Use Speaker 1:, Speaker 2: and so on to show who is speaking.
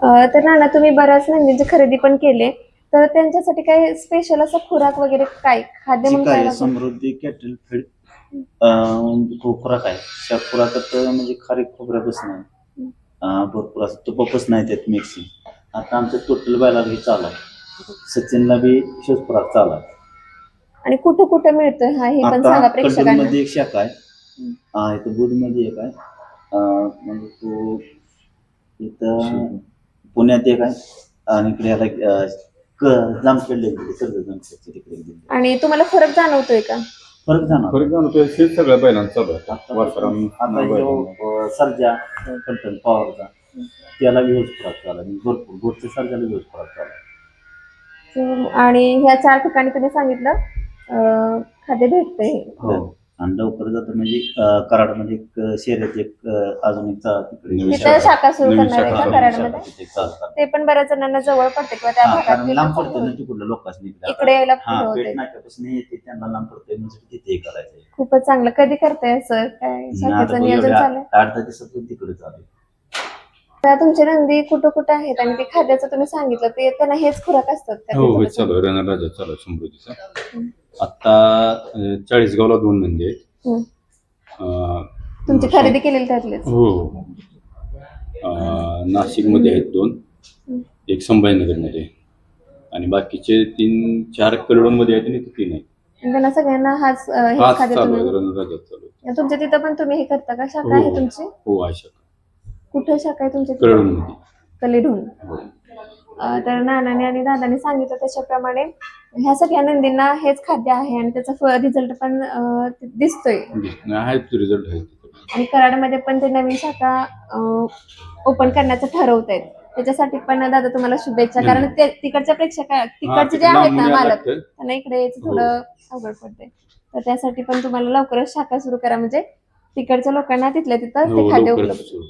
Speaker 1: अं, तर नाना तुम्ही बऱ्याच नंदींची खरेदी पण केले. तर त्यांच्यासाठी काही स्पेशल असं खुराक वगैरे काय? खाद्य म्हणून काय
Speaker 2: काय
Speaker 1: लागतं?
Speaker 2: समृद्धी कॅटल फीड अं, तो खुराक आहे त्या खुराकात म्हणजे खारीक खोबऱ्यापासून आहे अं, भरपूर असं तुपापासून आहे त्यात मिक्सिंग आता आमच्या टोटल बैलाला हे चालू आहे. सचिनला बी शिवस खुराक चालू आहे.
Speaker 1: आणि कुठं कुठं मिळतोय हा? हे पण सांगा
Speaker 2: आता
Speaker 1: प्रेक्षकांना
Speaker 2: मध्ये एक शाखा आहे. हा इथं बुधमध्ये एक आहे. अं, म्हणजे तो इथं पुण्यात एक आहे. आणि इकडे याला अं, क- जामखेडला एक दिली, कर्जत जामखेडच्या तिकडे एक दिली.
Speaker 1: आणि तुम्हाला फरक जाणवतोय का?
Speaker 2: फरक जाणार
Speaker 3: फरक जाणवतोय. हेच सगळ्या बैलांचं चालू आहे.
Speaker 2: आता
Speaker 3: वासराम
Speaker 2: आता जो, अं, सर्जा कंटन पॉवरचा त्याला व्ह्यूज फरक झाला आणि भरपूर गोडच्या सर्जाला व्ह्यूज फरक झाला
Speaker 1: आणि ह्या चार ठिकाणी तुम्ही सांगितलं अं, खाद्य भेटतंय.
Speaker 2: हो. आणि लवकर जातं म्हणजे अं, कराडमध्ये एक अं, एक अं, अजून एक चा- तिकडे.
Speaker 3: नवीन
Speaker 1: तिथं शाखा सुरू
Speaker 3: नवीन
Speaker 1: करणार आहे
Speaker 3: शाखा
Speaker 1: का
Speaker 3: सुरू
Speaker 1: कराडमध्ये?
Speaker 2: तिथे एक चालू करणार.
Speaker 1: ते पण बऱ्याच जणांना जवळ पडते किंवा त्या
Speaker 2: हा,
Speaker 1: भागात
Speaker 2: कारण लांब पडते ना
Speaker 1: तर
Speaker 2: तिकडलं
Speaker 1: इकडे. यायला
Speaker 2: हा
Speaker 1: पुढे
Speaker 2: पेट
Speaker 1: होते
Speaker 2: नाक्यापासून येते त्यांना लांब पडते म्हणजे तिथे करायचं
Speaker 1: खूपच चांगलं. कधी करताय असं? काय शाखेचं नियोजन
Speaker 2: तिकडे चालू आहे.
Speaker 1: तुमचे नंदी कुठं कुठं आहेत? आणि ते खाद्याचं तुम्ही सांगितलं ते त्यांना हेच खुराक असतात का?
Speaker 3: हो हो चालू आहे. रणराजा चालू आहे समृद्धीचा. आता चाळीसगावला दोन नंदी आहेत.
Speaker 1: हम्म.
Speaker 3: अं,
Speaker 1: तुमची खरेदी केलेली त्यातलेच?
Speaker 3: हो अं, नाशिकमध्ये आहेत दोन. एक संभाजीनगरमध्ये. आणि बाकीचे तीन चार कलडोनमध्ये आहेत आणि इथे तीन आहेत.
Speaker 1: त्यांना सगळ्यांना हाच अं, हेच
Speaker 3: हाच
Speaker 1: खाद्य
Speaker 3: चालू आहे
Speaker 1: तुम्ही
Speaker 3: चालू आहे.
Speaker 1: तुमच्या तिथं पण तुम्ही हे करता का? शाखा आहे
Speaker 3: हो.
Speaker 1: तुमची?
Speaker 3: हो आशा
Speaker 1: कुठं शाखा आहे तुमच्या तिथं?
Speaker 3: कलडोनमध्ये
Speaker 1: कलिढून.
Speaker 3: हो.
Speaker 1: अं, तर नानाने आणि दादाने सांगितलं त्याच्याप्रमाणे ह्या सगळ्या नंदींना हेच खाद्य आहे आणि त्याचा रिझल्ट पण दिसतोय.
Speaker 3: दिस- आहेत रिझल्ट आहे तिथे.
Speaker 1: आणि कराडमध्ये पण ते नवीन शाखा ओपन करण्याचं ठरवत आहेत त्याच्यासाठी पण दादा तुम्हाला शुभेच्छा. कारण ते तिकडच्या प्रेक्षक
Speaker 3: हा,
Speaker 1: तिकडचे जे आहेत ना मालक. त्यांना इकडे यायचं थोडं अवघड पडते तर त्यासाठी पण तुम्हाला लवकरच शाखा सुरू करा. म्हणजे तिकडच्या लोकांना तिथल्या तिथं
Speaker 3: हो
Speaker 1: ते खाद्य
Speaker 3: लवकरच
Speaker 1: उपलब्ध.